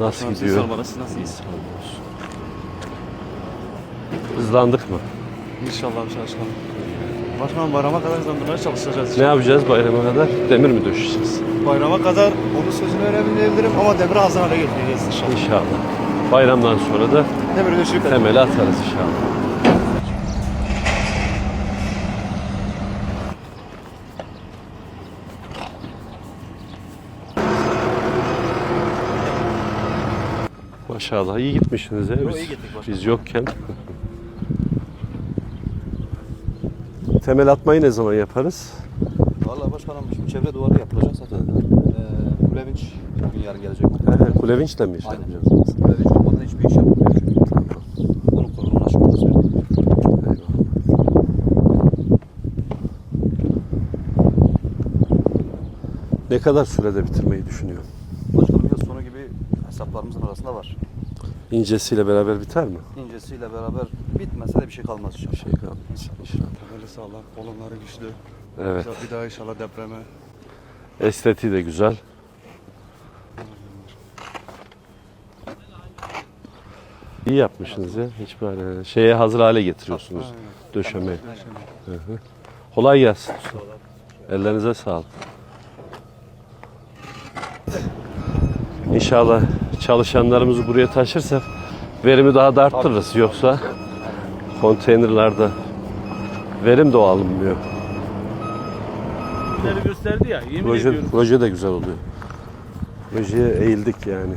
Nasıl Siz gidiyor? sormalı, siz nasılsınız? Hızlandık mı? İnşallah başkanım. Başkanım bayrama kadar hızlandırmaya çalışacağız. Ne yapacağız bayrama kadar? Demir mi döşeceğiz? Bayrama kadar onun sözünü veremeyebilirim ama demiri hazır hale getireceğiz inşallah. İnşallah. Bayramdan sonra da Demiri döşüyüp temeli atarız inşallah. Maşallah iyi gitmişsiniz ya. Biz, iyi gittik başkanım. biz yokken. Temel atmayı ne zaman yaparız? Valla başkanım şimdi çevre duvarı yapılacak zaten. Ee, Kulevinç bugün yarın gelecek. He, Kulevinç'le mi işte? Aynen. Kulevinç olmadan hiçbir iş yapılmıyor. Onu aşaması verdik. Ne kadar sürede bitirmeyi düşünüyor? Sonu gibi hesaplarımızın arasında var. İncesiyle beraber biter mi? İncesiyle beraber bitmese de bir şey kalmaz inşallah. Bir şey kalmaz inşallah. Temeli sağlam, kolonları güçlü. Evet. Bir daha inşallah depreme. Estetiği de güzel. İyi yapmışsınız ya. Hiç böyle şeye hazır hale getiriyorsunuz. Döşemeyi. Hı hı. Kolay gelsin. Ellerinize sağlık. İnşallah çalışanlarımızı buraya taşırsak verimi daha da arttırırız. Yoksa konteynerlerde verim de o alınmıyor. gösterdi ya. Yemin Proje, ediyorum. proje de güzel oluyor. Projeye eğildik yani.